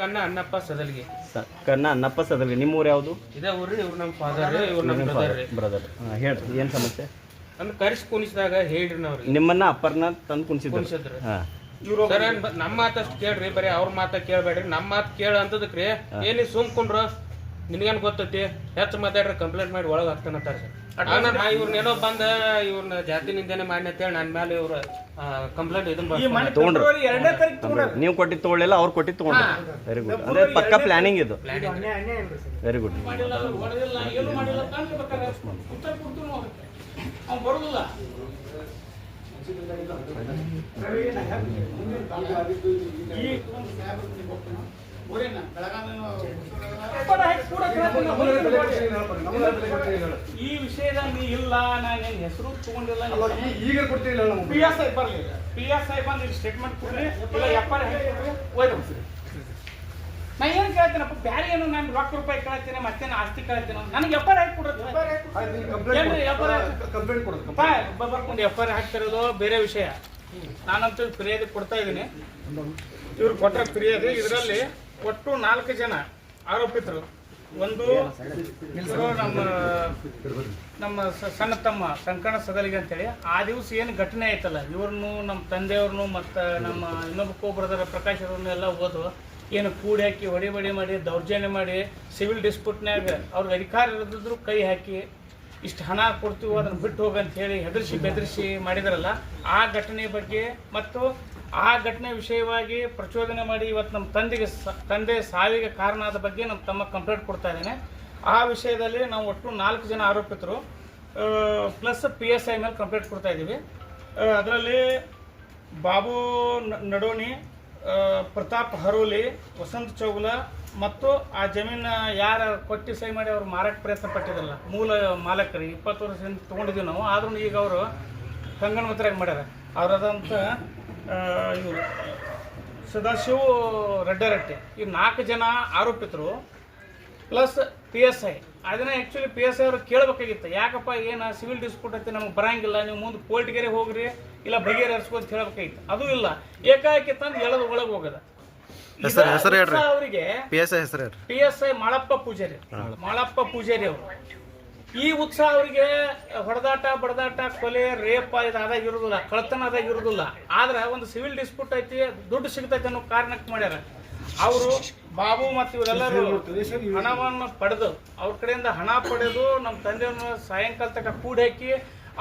ಕನ್ನ ಅನ್ನಪ್ಪ ಸದಲ್ಗಿ. ಸ- ಕನ್ನ ಅನ್ನಪ್ಪ ಸದಲ್ಗೆ. ನಿಮ್ಮ ಊರು ಯಾವುದು? ಇದೇ ಊರ್ರಿ ಇವ್ರು ನಮ್ಮ ಫಾದರ್ ಇವ್ರು ನಮ್ಮ ಬ್ರದರ್ ರೀ ಬ್ರದರ್ ಹೇಳ್ರಿ ಏನು ಸಮಸ್ಯೆ? ಅಂದ್ರೆ ಕರ್ಸಿ ಕುಣಿಸಿದಾಗ ಹೇಳ್ರಿ ನಾವ್ರಿ. ನಿಮ್ಮನ್ನ ಅಪ್ಪರ್ನ ತಂದು ಕುಣಿಸಿದ್ರು. ಕುಣಿಸಿದ್ರು. ಹಾಂ. ಸರ್ ನಮ್ಮ ಮಾತಷ್ಟು ಕೇಳ್ರಿ ಬರೀ ಅವ್ರ ಮಾತ ಕೇಳ್ಬೇಡ್ರಿ. ನಮ್ಮ ಮಾತು ಕೇಳ ಅಂತದಕ್ರಿ. ಏನಿ ಸುಮ್ಕೊಂಡ್ರು? ನಿನಗೇನ್ ಗೊತ್ತೈತಿ? ಹೆಚ್ಚು ಮಾತಾಡ್ರಿ ಕಂಪ್ಲೇಂಟ್ ಮಾಡಿ ಒಳಗೆ ಹಾಕ್ತಾನಂತಾರ ಸರ್ ನಾ ಇವ್ರನ್ನೇನೋ ಬಂದ ಇವ್ರನ್ನ ಜಾತಿ ನಿಂದನೆ ಮಾಡಿ ಅಂತೇಳಿ ನನ್ನ ಮೇಲೆ ಇವ್ರ ಕಂಪ್ಲೇಂಟ್ ಇದನ್ನ. ತೊಗೊಂಡ್ರು. ನೀವು ಕೊಟ್ಟಿದ್ದು ತೊಗೊಳ್ಳಿಲ್ಲ ಅವ್ರು ಕೊಟ್ಟಿದ್ದು ತೊಗೊಂಡ್ರು. ವೆರಿ ಗುಡ್ ಅಂದ್ರೆ ಪಕ್ಕ ಪ್ಲಾನಿಂಗ್ ಇದು. ವೆರಿ ಗುಡ್ ಈ ವಿಷಯದಾಗ ನೀ ಇಲ್ಲ ನಾನು ಹೆಸರು ತಗೊಂಡಿಲ್ಲ ಈಗ ಕೊಡ್ತೀನಿ ಪಿ ಎಸ್ ಐ ಬರ್ಲಿ. ಪಿ ಎಸ್ ಐ ಬಂದು ಸ್ಟೇಟ್ಮೆಂಟ್ ಕೊಡ್ರಿ. ಇಲ್ಲ ಎಫ್ ಐ ಆರ್ ನಾ ಏನ್ ಕೇಳ್ತೀನಪ್ಪ? ಬ್ಯಾರೆ ಏನು ನಾನು ರೊಕ್ಕ ರೂಪಾಯಿ ಕೇಳ್ತೀನಿ ಮತ್ತೇನು ಆಸ್ತಿ ಕೇಳ್ತೀನಿ ನನಗೆ ಎಫ್ ಐ ಕಂಪ್ಲೇಂಟ್ ಕೊಡೋದು ಬರ್ಕೊಂಡು ಎಫ್ ಐ ಆರ್ ಹಾಕ್ತಿರೋದು ಬೇರೆ ವಿಷಯ. ನಾನಂತೂ ಫಿರ್ಯಾದಿ ಕೊಡ್ತಾ ಇದ್ದೀನಿ. ಇವ್ರು ಕೊಟ್ಟ ಫಿರ್ಯಾದಿ ಇದರಲ್ಲಿ ಒಟ್ಟು ನಾಲ್ಕು ಜನ. ಆರೋಪಿತರು. ಒಂದು ನಮ್ಮ ನಮ್ಮ ಸಣ್ಣ ತಮ್ಮ ಸಂಕಣ ಸದಲಿಗೆ ಅಂತೇಳಿ. ಆ ದಿವಸ ಏನು ಘಟನೆ ಆಯ್ತಲ್ಲ, ಇವ್ರನ್ನು ನಮ್ಮ ತಂದೆಯವ್ರನ್ನು ಮತ್ತು ನಮ್ಮ ಇನ್ನೊಬ್ಬ ಕೋಬ್ರದರ ಪ್ರಕಾಶ್ ಅವ್ರನ್ನ ಎಲ್ಲ ಓದು. ಏನು ಕೂಡಿ ಹಾಕಿ ಹೊಡಿ ಬಡಿ ಮಾಡಿ, ದೌರ್ಜನ್ಯ ಮಾಡಿ ಸಿವಿಲ್ ಡಿಸ್ಪ್ಯೂಟ್ನಾಗ ಅವ್ರಿಗೆ ಅಧಿಕಾರ ಇರದಿದ್ರು ಕೈ ಹಾಕಿ ಇಷ್ಟು ಹಣ ಕೊಡ್ತೀವಿ ಅದನ್ನು ಬಿಟ್ಟು ಹೋಗಂತ ಹೇಳಿ ಹೆದರ್ಸಿ ಬೆದರಿಸಿ ಮಾಡಿದಾರಲ್ಲ, ಆ ಘಟನೆ ಬಗ್ಗೆ ಮತ್ತು ಆ ಘಟನೆ ವಿಷಯವಾಗಿ ಪ್ರಚೋದನೆ ಮಾಡಿ ಇವತ್ತು ನಮ್ಮ ತಂದೆಗೆ ತಂದೆ ಸಾವಿಗೆ ಕಾರಣ ಆದ ಬಗ್ಗೆ ನಮ್ಮ ತಮ್ಮ ಕಂಪ್ಲೇಂಟ್ ಕೊಡ್ತಾ ಇದ್ದೇನೆ. ಆ ವಿಷಯದಲ್ಲಿ ನಾವು ಒಟ್ಟು ನಾಲ್ಕು ಜನ ಆರೋಪಿತರು ಪ್ಲಸ್ ಪಿ ಎಸ್ ಐ ಮೇಲೆ ಕಂಪ್ಲೇಂಟ್ ಕೊಡ್ತಾ ಇದ್ದೀವಿ. ಅದರಲ್ಲಿ ಬಾಬು ನ- ನಡೋನಿ ಪ್ರತಾಪ್ ಹರೋಲಿ, ವಸಂತ್ ಚೌಗುಲ ಮತ್ತು ಆ ಜಮೀನ ಯಾರು ಕೊಟ್ಟು ಸಹಿ ಮಾಡಿ ಅವ್ರು ಮಾರಾಟ ಪ್ರಯತ್ನ ಪಟ್ಟಿದ್ರಲ್ಲ, ಮೂಲ ಮಾಲಕರಿಗೆ ಇಪ್ಪತ್ತು ವರ್ಷದಿಂದ ತೊಗೊಂಡಿದ್ದೀವಿ ನಾವು. ಆದ್ರೂ ಈಗ ಅವರು ಕಂಗಣಮತರಾಗಿ ಮಾಡ್ಯಾರ. ಅವರದಂತ ಇವರು ಸದಾಶಿವ ರೆಡ್ಡರಟ್ಟಿ ಈ ನಾಲ್ಕು ಜನ ಆರೋಪಿತರು ಪ್ಲಸ್ ಪಿ ಎಸ್ ಐ ಅದನ್ನ ಆ್ಯಕ್ಚುಲಿ ಪಿ ಎಸ್ ಐ ಅವರು ಕೇಳಬೇಕಾಗಿತ್ತು. ಯಾಕಪ್ಪ ಏನು ಸಿವಿಲ್ ಡಿಸ್ಪ್ಯೂಟ್ ಐತೆ ನಮ್ಗೆ ಬರಂಗಿಲ್ಲ ನೀವು ಮುಂದೆ ಕೋರ್ಟ್ಗೆರೆ ಹೋಗ್ರಿ ಇಲ್ಲ ಬಗೆಹರಿಸ್ಕೊ ಅಂತ ಹೇಳಬೇಕಾಗಿತ್ತು. ಅದು ಇಲ್ಲ. ಏಕಾಏಕಿ ತಂದು ಎಳೆದು ಒಳಗೆ ಹೋಗದ. ಅವರಿಗೆ ಪಿ ಎಸ್ ಐ ಹೆಸರು ಹೇಳ್ರಿ. P S I Malappa Pujari. Malappa Pujari ಅವರು. ಈ ಉತ್ಸಾಹ ಅವರಿಗೆ ಹೊಡೆದಾಟ, ಬಡದಾಟ, ಕೊಲೆ, ರೇಪ್ ಇದಾದಾಗ ಇರುದಿಲ್ಲ ಕಳತನ ಆದಾಗ ಇರುದಿಲ್ಲ. ಆದ್ರೆ ಒಂದು ಸಿವಿಲ್ ಡಿಸ್ಪ್ಯೂಟ್ ಐತಿ, ದುಡ್ಡು ಸಿಗ್ತೈತೆ ಅನ್ನೋ ಕಾರಣಕ್ಕೆ ಮಾಡ್ಯಾರ. ಅವರು ಬಾಬು ಮತ್ತು ಇವರೆಲ್ಲರೂ ಹಣವನ್ನು ಪಡೆದು, ಅವ್ರ ಕಡೆಯಿಂದ ಹಣ ಪಡೆದು ನಮ್ಮ ತಂದೆಯನ್ನು ಸಾಯಂಕಾಲ ತನಕ ಕೂಡಿ ಹಾಕಿ,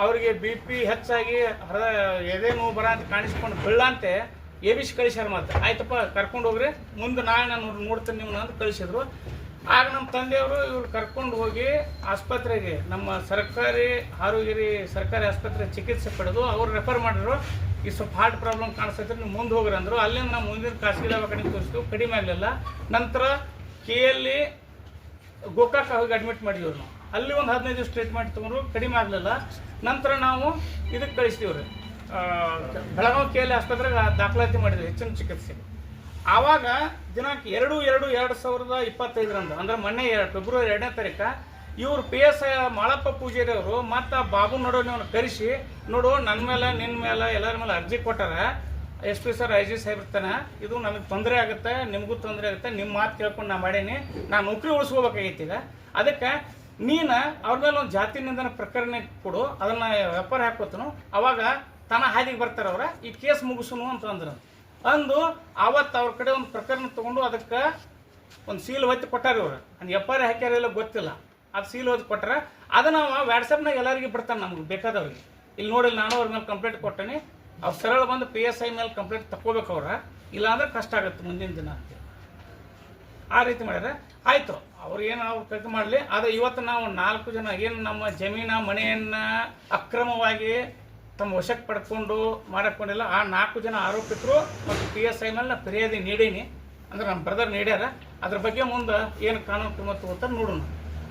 ಅವರಿಗೆ ಬಿ ಪಿ ಹೆಚ್ಚಾಗಿ ಹರ ಎದೆ ನೋವು ಬರ ಅಂತ ಕಾಣಿಸ್ಕೊಂಡು ಬೀಳಂತೆ ಎಬಿಸಿ ಕಳಿಸ್ಯಾರ ಮತ್ತೆ ಆಯ್ತಪ್ಪ, ಕರ್ಕೊಂಡು ಹೋಗ್ರಿ, ಮುಂದೆ ನಾಳೆ ನಾನು ನೋಡ್ತೀನಿ ನಿಮ್ಮನ್ನ ಅಂತ ಕಳಿಸಿದ್ರು. ಆಗ ನಮ್ಮ ತಂದೆಯವರು ಇವ್ರು ಕರ್ಕೊಂಡು ಹೋಗಿ ಆಸ್ಪತ್ರೆಗೆ ನಮ್ಮ ಸರ್ಕಾರಿ ಹಾರುಗಿರಿ ಸರ್ಕಾರಿ ಆಸ್ಪತ್ರೆ ಚಿಕಿತ್ಸೆ ಪಡೆದು ಅವ್ರು ರೆಫರ್ ಮಾಡಿದ್ರು ಈ ಸ್ವಲ್ಪ ಹಾರ್ಟ್ ಪ್ರಾಬ್ಲಮ್ ಕಾಣಿಸ್ತೈತೆ ನೀವು ಮುಂದೆ ಹೋಗ್ರಿ ಅಂದರು. ಅಲ್ಲಿಂದ ನಾವು ಮುಂದಿನ ಖಾಸಗಿ ದವಾಖಾನೆಗೆ ತೋರಿಸ್ತು ಕಡಿಮೆ ಆಗಲಿಲ್ಲ. ನಂತರ ಕೆ ಎಲ್ಲಿ ಗೋಕಾಕ್ ಹೋಗಿ ಅಡ್ಮಿಟ್ ಮಾಡಿದ್ವಿ ನಾವು. ಅಲ್ಲಿ ಒಂದು ಹದಿನೈದು ದಿವಸ ಟ್ರೀಟ್ಮೆಂಟ್ ತೊಗೊಂಡ್ರು ಕಡಿಮೆ ಆಗಲಿಲ್ಲ. ನಂತರ ನಾವು ಇದಕ್ಕೆ ಕಳಿಸ್ತೀವಿ ರೀ ಆ, ಬೆಳಗಾವಿ ಕೆ ಎಲ್ ಆಸ್ಪತ್ರೆಗೆ ದಾಖಲಾತಿ ಮಾಡಿದ್ವಿ ಹೆಚ್ಚಿನ ಚಿಕಿತ್ಸೆಗೆ. ಆವಾಗ ದಿನಾಂಕ ಎರಡು ಎರಡು ಎರಡು ಸಾವಿರದ ಇಪ್ಪತ್ತೈದರಂದು, ಅಂದ್ರೆ ಮೊನ್ನೆ ಫೆಬ್ರವರಿ ಎರಡನೇ ತಾರೀಕು, ಇವರು P S I Malappa Pujari ಅವರು ಮತ್ತು ಬಾಬು ನಡೋನಿವ್ನ ಕರೆಸಿ, ನೋಡು ನನ್ನ ಮೇಲೆ ನಿನ್ನ ಮೇಲೆ, ಎಲ್ಲರ ಮೇಲೆ ಅರ್ಜಿ ಕೊಟ್ಟಾರ. S P sir, I G ಇರ್ತಾನೆ. ಇದು ನನಗೆ ತೊಂದರೆ ಆಗುತ್ತೆ, ನಿಮಗೂ ತೊಂದರೆ ಆಗುತ್ತೆ ನಿಮ್ಮ ಮಾತು ಕೇಳ್ಕೊಂಡು ನಾ ಮಾಡೀನಿ. ನಾನು ನೌಕರಿ ಉಳಿಸ್ಕೋಬೇಕಾಗೈತಿ ಅದಕ್ಕೆ ನೀನು ಅವ್ರ ಮೇಲೆ ಒಂದು ಜಾತಿ ನಿಂದನ ಪ್ರಕರಣ ಕೊಡು, ಅದನ್ನು ವ್ಯಾಪಾರ ಹಾಕೋತನು ಅವಾಗ ತನ್ನ ಹಾದಿಗೆ ಬರ್ತಾರೆ ಅವ್ರ ಈ ಕೇಸ್ ಮುಗಿಸುನು ಅಂತ ಅಂದ್ರು. ಅಂದು ಅವತ್ತು ಅವ್ರ ಕಡೆ ಒಂದು ಪ್ರಕರಣ ತೊಗೊಂಡು ಅದಕ್ಕೆ ಒಂದು ಸೀಲ್ ಒತ್ತಿ ಕೊಟ್ಟಾರ ಇವ್ರು. ಅದು ಎಫ್ ಐ ಹಾಕ್ಯಾರ ಇಲ್ಲ ಗೊತ್ತಿಲ್ಲ. ಅದು ಸೀಲ್ ಒತ್ತಿ ಕೊಟ್ಟಾರ. ಅದನ್ನ ಅವ ವಾಟ್ಸಪ್ನಾಗ ಎಲ್ಲರಿಗೂ ಬಿಡ್ತಾನೆ ನಮ್ಗೆ ಬೇಕಾದವ್ರಿಗೆ. ಇಲ್ಲಿ ನೋಡಿಲ್ಲ ನಾನು ಅವ್ರ ಮೇಲೆ ಕಂಪ್ಲೇಂಟ್ ಕೊಟ್ಟೇನೆ. ಅವ್ರು ಸರಳ ಬಂದು ಪಿ ಎಸ್ ಐ ಮೇಲೆ ಕಂಪ್ಲೇಂಟ್ ತಗೋಬೇಕು ಅವ್ರ. ಇಲ್ಲಾಂದ್ರೆ ಕಷ್ಟ ಆಗುತ್ತೆ ಮುಂದಿನ ದಿನ ಅಂತ ಆ ರೀತಿ ಮಾಡಿದ್ರೆ ಆಯ್ತು, ಅವ್ರು ಏನು ಅವ್ರು ಕೆಲಸ ಮಾಡಲಿ. ಆದರೆ ಇವತ್ತು ನಾವು ನಾಲ್ಕು ಜನ ಏನು ನಮ್ಮ ಜಮೀನ, ಮನೆಯನ್ನ ಅಕ್ರಮವಾಗಿ ತಮ್ಮ ವಶಕ್ಕೆ ಪಡ್ಕೊಂಡು ಮಾಡಿಕೊಂಡಿಲ್ಲ. ಆ ನಾಲ್ಕು ಜನ ಆರೋಪಿತರು ಮತ್ತು ಪಿ ಎಸ್ ಐ ಮೇಲೆ ಫಿರ್ಯಾದಿ ನೀಡೀನಿ. ಅಂದ್ರೆ ನಮ್ಮ ಬ್ರದರ್ ನೀಡ್ಯಾರ. ಅದ್ರ ಬಗ್ಗೆ ಮುಂದೆ ಏನು ಕಾನೂನು ಕ್ರಮ ತಗೋತಾರೆ ನೋಡೋಣ.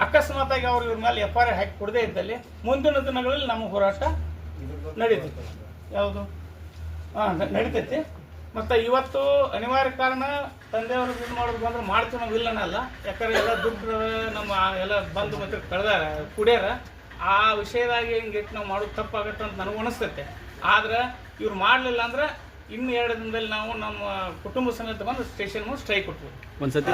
ಅಕಸ್ಮಾತಾಗಿ ಅವ್ರು ಇವ್ರ ಮೇಲೆ ಎಫ್ ಐ ಹಾಕಿ ಕೊಡದೇ ಇದ್ದಲ್ಲಿ ಮುಂದಿನ ದಿನಗಳಲ್ಲಿ ನಮ್ಮ ಹೋರಾಟ ನಡೀತೈತೆ. ಯಾವುದು? ಹಾಂ ನಡೀತೈತಿ. ಮತ್ತು ಇವತ್ತು ಅನಿವಾರ್ಯ ಕಾರಣ ತಂದೆಯವರು ಇದು ಮಾಡೋದು ಬಂದ್ರೆ ಮಾಡ್ತೀವಿ ನಾವು ಇಲ್ಲನಲ್ಲ ಯಾಕಂದ್ರೆ ಎಲ್ಲ ದುಡ್ಡು ನಮ್ಮ ಎಲ್ಲ ಬಂಧು ಮತ್ತೆ ಕಳೆದಾರ, ಕುಡಿಯಾರ. ಆ ವಿಷಯದಾಗಿ ಹಿಂಗಿಟ್ಟು ನಾವು ಮಾಡೋದು ತಪ್ಪಾಗತ್ತೆ ಅಂತ ನನಗೂ ಅನಿಸ್ತೈತೆ. ಆದ್ರೆ ಇವ್ರು ಮಾಡಲಿಲ್ಲ ಅಂದ್ರೆ ಇನ್ನು ಎರಡು ದಿನದಲ್ಲಿ ನಾವು ನಮ್ಮ ಕುಟುಂಬ ಸಮೇತ ಬಂದು ಸ್ಟೇಷನ್ ಮುಂದೆ ಸ್ಟ್ರೈಕ್ ಕೊಟ್ವಿ ಒಂದ್ಸತಿ.